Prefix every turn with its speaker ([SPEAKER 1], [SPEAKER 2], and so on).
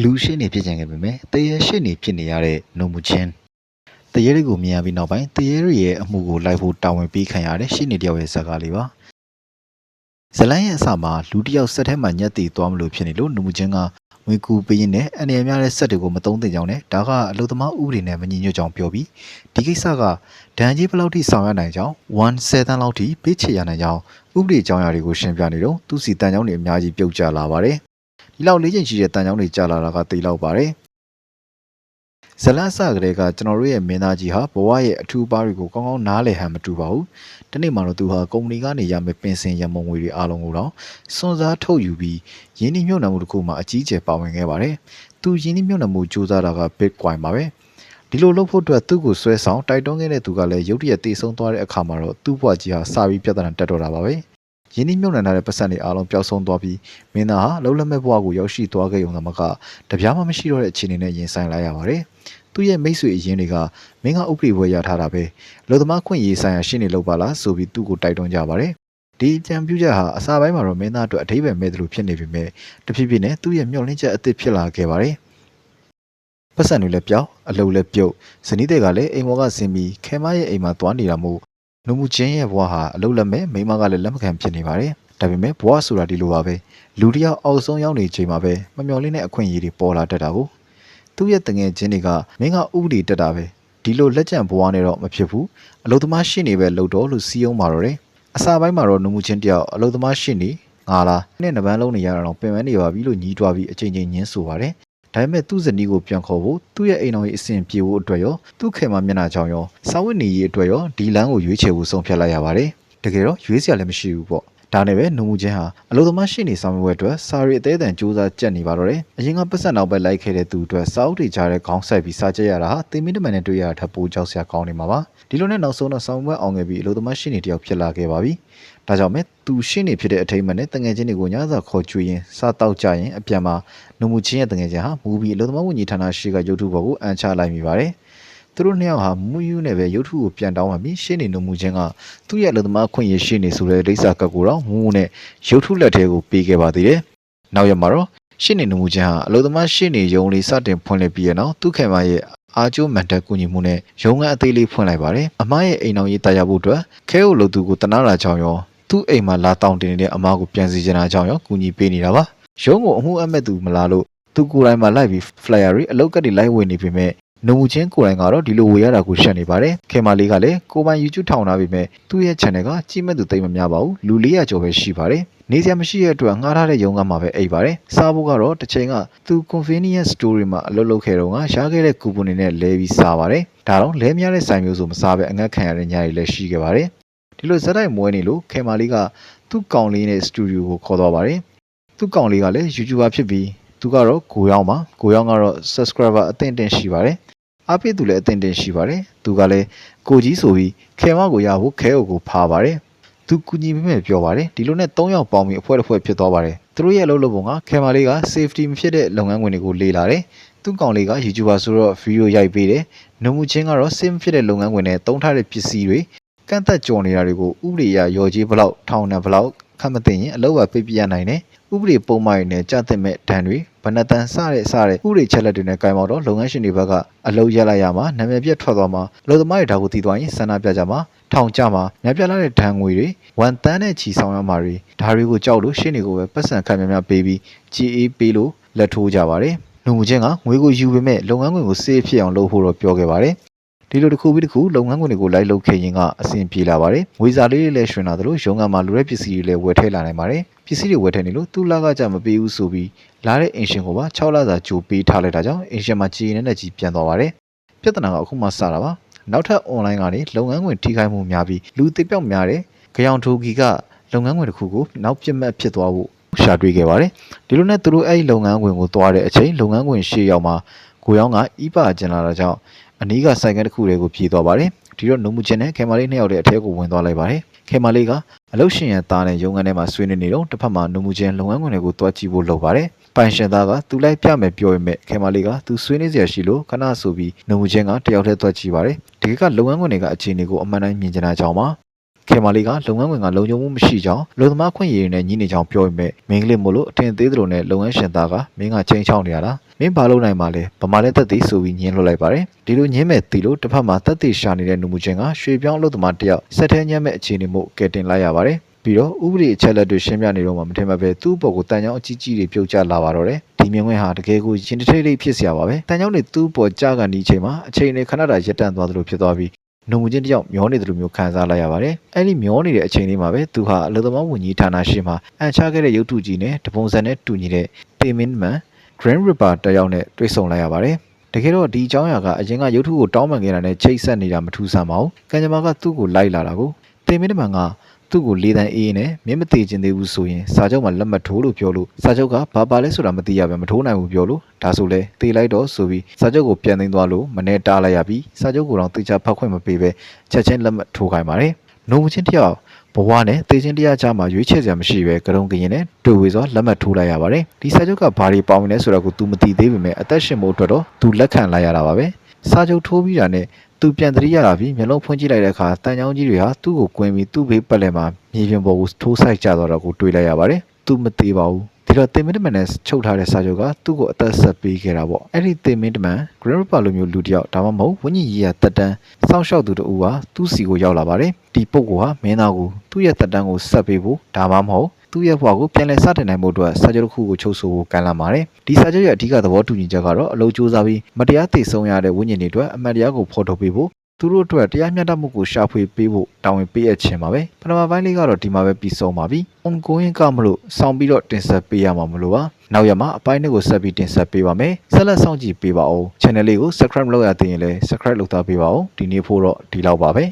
[SPEAKER 1] လူရှိနေဖြစ်ကြံခဲ့ပေမဲ့တရေရှိနေဖြစ်နေရတဲ့နှုံမှုချင်းတရေတွေကိုမြင်ရပြီးနောက်ပိုင်းတရေတွေရဲ့အမှုကိုလိုက်ဖို့တာဝန်ပေးခံရတဲ့ရှိနေတယောက်ရဲ့ဇာတ်ကားလေးပါဇလန်းရဲ့အစမှာလူတစ်ယောက်ဆက်ထဲမှာညက်တီသွားမလို့ဖြစ်နေလို့နှုံမှုချင်းကဝင်ကူပေးရင်းနဲ့အနေအများတဲ့ဆက်တွေကိုမတုံးတင်ကြောင်းနဲ့ဒါကအလုသမားဥပဒေနဲ့မညီညွတ်ကြောင်းပြောပြီးဒီကိစ္စကဒဏ်ကြီးဘယ်လောက်ထိဆောင်ရွက်နိုင်ကြောင်း1.7တန်းလောက်ထိပေးချေရနိုင်ကြောင်းဥပဒေကြောင်းရာတွေကိုရှင်းပြနေတော့သူစီတန်ကြောင်းတွေအများကြီးပြုတ်ကျလာပါတယ် ဒီလောက်လေးချိန်ရှိတဲ့တန်ကြောင်းတွေကျလာတာကသိလောက်ပါတယ်ဇလန်းစကလေးကကျွန်တော်တို့ရဲ့မင်းသားကြီးဟာဘဝရဲ့အထူးပါးတွေကိုကောင်းကောင်းနားလည်ဟန်မတူပါဘူးဒီနေ့မှတော့သူဟာကုမ္ပဏီကနေရမယ့်ပင်စင်ရမုံငွေတွေအားလုံးကိုတော့စွန့်စားထုတ်ယူပြီးရင်းနှီးမြှုပ်နှံမှုတစ်ခုမှအကြီးအကျယ်ပါဝင်ခဲ့ပါတယ်သူရင်းနှီးမြှုပ်နှံမှုစူးစမ်းတာက Bitcoin ပါပဲဒီလိုလုပ်ဖို့အတွက်သူ့ကိုဆွဲဆောင်တိုက်တွန်းခဲ့တဲ့သူကလည်းရုတ်တရက်တေဆုံးသွားတဲ့အခါမှာတော့သူ့ဘဝကြီးဟာစာပြီးပြဿနာတက်တော့တာပါပဲ ရင်းနှီးမြှုပ်နှံထားတဲ့ပတ်စံတွေအားလုံးပျောက်ဆုံးသွားပြီးမင်းသားဟာလုံးလက်မဲ့ဘဝကိုရောက်ရှိသွားခဲ့ရုံသာမကတပြားမှမရှိတော့တဲ့အခြေအနေနဲ့ရင်ဆိုင်လိုက်ရပါတယ်သူ့ရဲ့မိတ်ဆွေအရင်းတွေကမင်းကဥပဒေဘွဲရထားတာပဲလူသမားခွင့်ရေးဆိုင်ရာရှင်းနေလို့ပါလားဆိုပြီးသူ့ကိုတိုက်တွန်းကြပါတယ်ဒီအကြံပြုချက်ဟာအစာပိုင်းမှာတော့မင်းသားအတွက်အထိပ္ပယ်မဲ့တယ်လို့ဖြစ်နေပေမဲ့တဖြည်းဖြည်းနဲ့သူ့ရဲ့မျှော်လင့်ချက်အသစ်ဖြစ်လာခဲ့ပါတယ်ပတ်စံတွေလည်းပြောင်းအလုပ်လည်းပြုတ်ဇနီးတွေကလည်းအိမ်ပေါ်ကဆင်းပြီးခဲမရဲ့အိမ်မှာသွားနေတာမို့ နှုံမှုချင်းရဲ့ဘဝဟာအလုပ်လက်မဲ့မိန်းမကလည်းလက်မခံဖြစ်နေပါတယ်ဒါပေမဲ့ဘဝဆိုတာဒီလိုပါပဲလူတစ်ယောက်အောက်ဆုံးရောက်နေချိန်မှာပဲမမျှော်လင့်တဲ့အခွင့်အရေးတွေပေါ်လာတတ်တာကိုသူ့ရဲ့တငယ်ချင်းတွေကမင်းကဥပဒေတက်တာပဲဒီလိုလက်ကျန်ဘဝနဲ့တော့မဖြစ်ဘူးအလုပ်သမားရှင်းနေပဲလုပ်တော့လို့စီးအောင်ပါတော့တယ်အစာပိုင်းမှာတော့နှုံမှုချင်းတယောက်အလုပ်သမားရှင်းနေငါလားနဲ့နဗန်းလုံးနေရတာတော့ပင်ပန်းနေပါပြီလို့ညီးတွားပြီးအချိန်ချင်းညင်းဆိုပါတယ် ဒါပေမဲ့သူ့ဇနီးကိုပြန်ခေါ်ဖို့သူ့ရဲ့အိမ်တော်ကြီးအစဉ်ပြေဖို့အတွက်ရောသူ့ခင်မမျက်နှာချောင်းရောစာဝတ်နေရေးအတွက်ရောဒီလမ်းကိုရွေးချယ်ဖို့ဆုံးဖြတ်လိုက်ရပါတယ်တကယ်တော့ရွေးစရာလည်းမရှိဘူးပေါ့ ဒါနဲ့ပဲနှုံမှုချင်းဟာအလုပ်သမားရှိနေဆောင်ရွက်အတွက်စာရီအသေးအံစူးစမ်းကြက်နေပါတော့တယ်အရင်ကပတ်စံနောက်ပဲလိုက်ခဲ့တဲ့သူအတွက်စာအုပ်တွေကြားတဲ့ခေါင်းဆက်ပြီးစာကြက်ရတာဟာတင်မင်းတမန်နဲ့တွေ့ရတာထပ်ပိုကြောက်စရာကောင်းနေမှာပါဒီလိုနဲ့နောက်ဆုံးတော့ဆောင်ရွက်အောင်ခဲ့ပြီးအလုပ်သမားရှိနေတယောက်ဖြစ်လာခဲ့ပါပြီဒါကြောင့်မဲ့သူရှင်းနေဖြစ်တဲ့အထိမ်းအမှန်နဲ့တငယ်ချင်းတွေကိုညစာခေါ်ကြွေးရင်စားတောက်ကြရင်အပြန်မှာနှုံမှုချင်းရဲ့တငယ်ချင်းဟာမူပြီးအလုပ်သမားဝန်ကြီးဌာနရှိကရုပ်ထုဘော်ကိုအန်ချလိုက်မိပါတယ် သူတို့နှစ်ယောက်ဟာမူယူနဲ့ပဲရုပ်ထုကိုပြန်တောင်းမှပြီးရှင်းနေနှုံမှုချင်းကသူ့ရဲ့အလုပ်သမားခွင့်ရရှင်းနေဆိုတဲ့ဒိစာကတ်ကိုတော့မူမူနဲ့ရုပ်ထုလက်ထဲကိုပေးခဲ့ပါသေးတယ်နောက်ရက်မှာတော့ရှင်းနေနှုံမှုချင်းဟာအလုပ်သမားရှင်းနေရုံလေးစတင်ဖွင့်လှစ်ပြီးရနောက်သူ့ခင်မရဲ့အာကျိုးမန်တက်ကူညီမှုနဲ့ရုံးခန်းအသေးလေးဖွင့်လိုက်ပါတယ်အမားရဲ့အိမ်တော်ရေးတာယာဖို့အတွက်ခဲကိုလှုပ်သူကိုတနာလာချောင်းရောသူ့အိမ်မှာလာတောင်းတင်နေတဲ့အမားကိုပြန်စီချင်တာကြောင့်ရောကူညီပေးနေတာပါရုံးကိုအမှုအမဲ့သူမလာလို့သူကိုယ်တိုင်မှာလိုက်ပြီး flyer တွေအလုတ်ကတ်တွေလိုက်ဝေနေပေမဲ့ နှုံမှုချင်းကိုယ်တိုင်ကတော့ဒီလိုဝေရတာကိုရှက်နေပါတယ်ခင်မာလေးကလည်းကိုပိုင် YouTube ထောင်ထားပေမဲ့သူ့ရဲ့ channel ကကြီးမဲ့သူတိတ်မများပါဘူးလူ400ကျော်ပဲရှိပါတယ်နေစရာမရှိတဲ့အတွက်ငှားထားတဲ့ရုံးကမှာပဲအိပ်ပါတယ်စားဖို့ကတော့တစ်ချိန်ကသူ convenience store တွေမှာအလုပ်လုပ်ခဲ့တော့ကရခဲ့တဲ့ကူပွန်တွေနဲ့လဲပြီးစားပါတယ်ဒါတော့လဲများတဲ့ဆိုင်မျိုးဆိုမစားပဲအငတ်ခံရတဲ့ညတွေလည်းရှိခဲ့ပါတယ်ဒီလိုဇက်တိုက်မွဲနေလို့ခင်မာလေးကသူ့ကောင်လေးနဲ့စတူဒီယိုကိုခေါ်သွားပါတယ်သူ့ကောင်လေးကလည်း YouTuber ဖြစ်ပြီး သူကတော့ကိုရောင်းပါကိုရောင်းကတော့ subscriber အသင့်တင်ရှိပါတယ်အားပေးသူလည်းအသင့်တင်ရှိပါတယ်သူကလည်းကိုကြီးဆိုပြီးခဲမကိုရဖို့ခဲအုပ်ကိုဖားပါတယ်သူကူညီပေးမယ်ပြောပါတယ်ဒီလိုနဲ့၃ယောက်ပေါင်းပြီးအဖွဲတစ်ဖွဲဖြစ်သွားပါတယ်သူတို့ရဲ့အလုပ်လုပ်ပုံကခဲမလေးက safety မဖြစ်တဲ့လုပ်ငန်းခွင်တွေကိုလေ့လာတယ်သူ့ကောင်လေးက YouTuber ဆိုတော့ဗီဒီယိုရိုက်ပေးတယ်နှုံမှုချင်းကတော့ safe ဖြစ်တဲ့လုပ်ငန်းခွင်နဲ့တုံးထားတဲ့ပစ္စည်းတွေကန့်သက်ကြော်နေတာတွေကိုဥပဒေအရရော်ကြီးဘလောက်ထောင်နဲ့ဘလောက်ခတ်မသိရင်အလုပ်ကပြပြရနိုင်တယ် ဥပဒေပုံမှန်တွေနဲ့ကြားသိမဲ့ဒဏ်တွေဗနတန်စတဲ့စတဲ့ဥပဒေချက်လက်တွေနဲ့ကင်မောက်တော့လုပ်ငန်းရှင်တွေဘက်ကအလုပ်ရက်လိုက်ရမှာနာမည်ပြတ်ထွက်သွားမှာလူသမားတွေဒါကိုတည်သွားရင်ဆန္ဒပြကြမှာထောင်ကြမှာညပြလာတဲ့ဒဏ်ငွေတွေဝန်တန်းနဲ့ချီဆောင်ရမှာတွေဒါတွေကိုကြောက်လို့ရှင်းတွေကိုပဲပတ်စံခံများများပေးပြီး GA ပေးလို့လက်ထိုးကြပါတယ်လူမှုချင်းကငွေကိုယူပေမဲ့လုပ်ငန်းခွင်ကိုစေးဖြစ်အောင်လုပ်ဖို့တော့ပြောခဲ့ပါတယ် ဒီလိုတစ်ခုပြီးတစ်ခုလုပ်ငန်းခွင်တွေကိုလိုက်လုပ်ခဲ့ရင်ကအဆင်ပြေလာပါတယ်။ငွေစာလေးတွေလည်းရွှင်လာသလိုရုံးကမှာလူတဲ့ပစ္စည်းတွေလည်းဝယ်ထည့်လာနိုင်ပါတယ်။ပစ္စည်းတွေဝယ်ထည့်နေလို့သူ့လကကြမပေးဘူးဆိုပြီးလာတဲ့အင်ရှင်ကိုပါ6လစာကြိုပေးထားလိုက်တာကြောင့်အင်ရှင်မှာကြည်ရင်နဲ့ကြီးပြန်သွားပါတယ်။ပြဿနာကအခုမှစတာပါ။နောက်ထပ် online ကနေလုပ်ငန်းခွင်ထိခိုက်မှုများပြီးလူသိပြောက်များတဲ့ကြောင်ထိုကီကလုပ်ငန်းခွင်တစ်ခုကိုနောက်ပြတ်မှတ်ဖြစ်သွားဖို့ရှာတွေ့ခဲ့ပါတယ်။ဒီလိုနဲ့သူတို့အဲ့ဒီလုပ်ငန်းခွင်ကိုသွားတဲ့အချိန်လုပ်ငန်းခွင်ရှေ့ရောက်မှာကိုရောင်းကဤပါကျင်လာတာကြောင့် အနီးကဆိုင်ကတစ်ခုတွေကိုပြေးသွားပါတယ်ဒီတော့နှုံမှုချင်းနဲ့ခေမာလေးနှစ်ယောက်တည်းအထဲကိုဝင်သွားလိုက်ပါတယ်ခေမာလေးကအလုတ်ရှင်ရဲ့သားနဲ့ရုံငန်းထဲမှာဆွေးနွေးနေတော့တစ်ဖက်မှာနှုံမှုချင်းလုပ်ငန်းခွင်တွေကိုတွားကြည့်ဖို့လုပ်ပါတယ်ပိုင်ရှင်သားကသူလိုက်ပြမယ်ပြောရမယ်ခေမာလေးကသူဆွေးနွေးစရာရှိလို့ခဏဆိုပြီးနှုံမှုချင်းကတယောက်တည်းတွားကြည့်ပါတယ်ဒီကလုပ်ငန်းခွင်တွေကအခြေအနေကိုအမှန်တိုင်းမြင်ကြတာကြောင့်ပါခေမာလေးကလုပ်ငန်းခွင်ကလုံခြုံမှုမရှိကြောင်းလူသမားခွင့်ရည်နဲ့ညီနေကြောင်းပြောပေမဲ့မင်းကလေးမို့လို့အထင်သေးသလိုနဲ့လုပ်ငန်းရှင်သားကမင်းကချိန်ချောင်းနေရတာ မင်းဘာလုပ်နိုင်မှာလဲဗမာလက်သက်သေးဆိုပြီးညင်းလွှတ်လိုက်ပါတယ်ဒီလိုညင်းမဲ့တီလို့တစ်ဖက်မှာသက်သေရှာနေတဲ့နုမူချင်းကရွှေပြောင်းအလုပ်သမားတယောက်ဆက်ထဲညမ်းမဲ့အခြေအနေမို့ကယ်တင်လိုက်ရပါတယ်ပြီးတော့ဥပဒေအချက်လက်တွေရှင်းပြနေတော့မှမထင်မှပဲသူ့ဘော်ကိုတန်ချောင်းအကြီးကြီးတွေပြုတ်ကျလာပါတော့တယ်ဒီမြင်ကွင်းဟာတကယ်ကိုရင်တထိတ်လေးဖြစ်စရာပါပဲတန်ချောင်းတွေသူ့ဘော်ကြကန်ဒီအချိန်မှာအချိန်နဲ့ခဏတာရပ်တန့်သွားသလိုဖြစ်သွားပြီးနှုံငွေချင်းတယောက်မျောနေတယ်လို့မျိုးခံစားလိုက်ရပါတယ်အဲ့ဒီမျောနေတဲ့အချိန်လေးမှာပဲသူဟာအလုံသမားဝန်ကြီးဌာနရှိမှအန်ချခဲ့တဲ့ရုပ်ထုကြီးနဲ့တပုံစံနဲ့တူညီတဲ့ payment man Grand River တက်ရောက်နဲ့တွေ့ဆုံလိုက်ရပါတယ်။တကယ်တော့ဒီအကြောင်းအရာကအရင်ကရုပ်ထုကိုတောင်းပန်ခဲ့တာနဲ့ချိတ်ဆက်နေတာမထူးဆန်းပါဘူး။ကံကြမ္မာကသူ့ကိုလိုက်လာတာကိုတေမင်းမန်ကသူ့ကိုလေးတန်းအေးနဲ့မင်းမသေးခြင်းသေးဘူးဆိုရင်စာချုပ်မှာလက်မှတ်ထိုးလို့ပြောလို့စာချုပ်ကဘာပါလဲဆိုတာမသိရပဲမထိုးနိုင်ဘူးပြောလို့ဒါဆိုလဲတေးလိုက်တော့ဆိုပြီးစာချုပ်ကိုပြန်သိမ်းသွားလို့မနေတားလိုက်ရပြီးစာချုပ်ကိုတော့တေချာဖတ်ခွင့်မပေးပဲချက်ချင်းလက်မှတ်ထိုးခိုင်းပါတယ်။ နှုံချင်းတစ်ယောက်ဘဝနဲ့တေချင်းတရားကြားမှာရွေးချယ်စရာမရှိပဲကရုံကရင်နဲ့တွေ့ဝေစွာလက်မှတ်ထိုးလိုက်ရပါတယ်ဒီစာချုပ်ကဘာတွေပေါင်းနေလဲဆိုတာကို तू မသိသေးပေမဲ့အသက်ရှင်ဖို့အတွက်တော့ तू လက်ခံလိုက်ရတာပါပဲစာချုပ်ထိုးပြီးတာနဲ့သူပြန်တရိရလာပြီးမျက်လုံးဖွင့်ကြည့်လိုက်တဲ့အခါတန်ချောင်းကြီးတွေဟာသူ့ကိုကွင်းပြီးသူ့ဘေးပတ်လည်မှာမြေပြင်ပေါ်ကိုထိုးဆိုင်ကျသွားတော့ကိုတွေ့လိုက်ရပါတယ်။သူမသေးပါဘူး။ ဒီတော့တင်မင်းတမန်နဲ့ချုပ်ထားတဲ့စာချုပ်ကသူ့ကိုအသက်ဆက်ပေးခဲ့တာပေါ့။အဲ့ဒီတင်မင်းတမန် Grand River လိုမျိုးလူတစ်ယောက်ဒါမှမဟုတ်ဝိညာဉ်ကြီးရတက်တန်းစောင့်ရှောက်သူတူဟာသူ့စီကိုရောက်လာပါတယ်။ဒီပုဂ္ဂိုလ်ဟာမင်းသားကိုသူ့ရဲ့တက်တန်းကိုဆက်ပေးဖို့ဒါမှမဟုတ်သူ့ရဲ့ဘဝကိုပြန်လည်စတင်နိုင်ဖို့အတွက်စာချုပ်တစ်ခုကိုချုပ်ဆိုဖို့ကမ်းလှမ်းပါတယ်။ဒီစာချုပ်ရဲ့အဓိကသဘောတူညီချက်ကတော့အလုပ်ကြိုးစားပြီးမတရားသိဆုံးရတဲ့ဝိညာဉ်တွေအတွက်အမှန်တရားကိုဖော်ထုတ်ပေးဖို့ သူတို့အတွက်တရားမျှတမှုကိုရှာဖွေပေးဖို့တာဝန်ပေးအပ်ခြင်းပါပဲပထမပိုင်းလေးကတော့ဒီမှာပဲပြီးဆုံးပါပြီ။ ongoing ကမလို့စောင့်ပြီးတော့တင်ဆက်ပေးရမှာမလို့ပါ။နောက်ရမှာအပိုင်းလေးကိုဆက်ပြီးတင်ဆက်ပေးပါမယ်။ဆက်လက်စောင့်ကြည့်ပေးပါဦး။ channel လေးကို subscribe လုပ်ရသေးရင်လည်း subscribe လုပ်သားပေးပါဦး။ဒီနေ့ဖို့တော့ဒီလောက်ပါပဲ